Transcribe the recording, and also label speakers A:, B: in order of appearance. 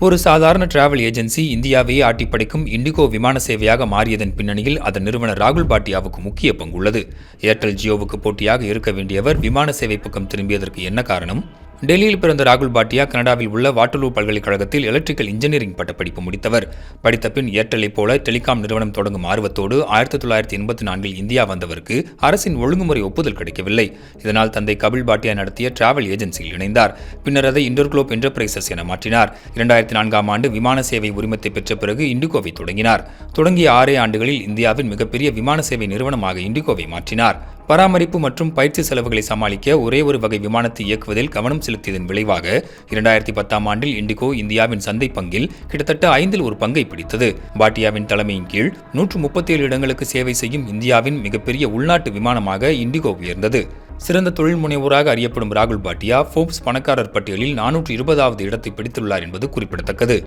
A: ஒரு சாதாரண travel agency இந்தியாவையே ஆட்டிப்படைக்கும் இண்டிகோ விமான சேவையாக மாறியதன் பின்னணியில் அதன் நிறுவனர் ராகுல் பாட்டியாவுக்கு முக்கிய பங்குள்ளது ஏர்டெல் ஜியோவுக்கு போட்டியாக இருக்க வேண்டியவர் விமான சேவை பக்கம் திரும்பியதற்கு என்ன காரணம்? டெல்லியில் பிறந்த ராகுல் பாட்டியா கனடாவில் உள்ள வாட்டலூ பல்கலைக்கழகத்தில் எலக்ட்ரிக்கல் இன்ஜினியரிங் பட்டப்படிப்பு முடித்தவர். படித்த பின் ஏர்டெல்லை போல டெலிகாம் நிறுவனம் தொடங்கும் ஆர்வத்தோடு ஆயிரத்தி தொள்ளாயிரத்தி எண்பத்தி நான்கில் இந்தியா வந்தவருக்கு அரசின் ஒழுங்குமுறை ஒப்புதல் கிடைக்கவில்லை. இதனால் தந்தை கபில் பாட்டியா நடத்திய டிராவல் ஏஜென்சியில் இணைந்தார். பின்னர் அதை இன்டர்குளோப் என்டர்பிரைசஸ் என மாற்றினார். இரண்டாயிரத்தி நான்காம் ஆண்டு விமான சேவை உரிமத்தை பெற்ற பிறகு இண்டிகோவை தொடங்கினார். தொடங்கிய ஆறே ஆண்டுகளில் இந்தியாவின் மிகப்பெரிய விமான சேவை நிறுவனமாக இண்டிகோவை மாற்றினார். பராமரிப்பு மற்றும் பயிற்சி செலவுகளை சமாளிக்க ஒரே ஒரு வகை விமானத்தை இயக்குவதில் கவனம் செலுத்தியதன் விளைவாக இரண்டாயிரத்தி பத்தாம் ஆண்டில் இண்டிகோ இந்தியாவின் சந்தை பங்கில் கிட்டத்தட்ட ஐந்தில் ஒரு பங்கை பிடித்தது. பாட்டியாவின் தலைமையின் கீழ் நூற்று முப்பத்தி ஏழு இடங்களுக்கு சேவை செய்யும் இந்தியாவின் மிகப்பெரிய உள்நாட்டு விமானமாக இண்டிகோ உயர்ந்தது. சிறந்த தொழில் முனைவோராக அறியப்படும் ராகுல் பாட்டியா ஃபோர்ப்ஸ் பணக்காரர் பட்டியலில் நானூற்று இருபதாவது இடத்தை பிடித்துள்ளார் என்பது குறிப்பிடத்தக்கது.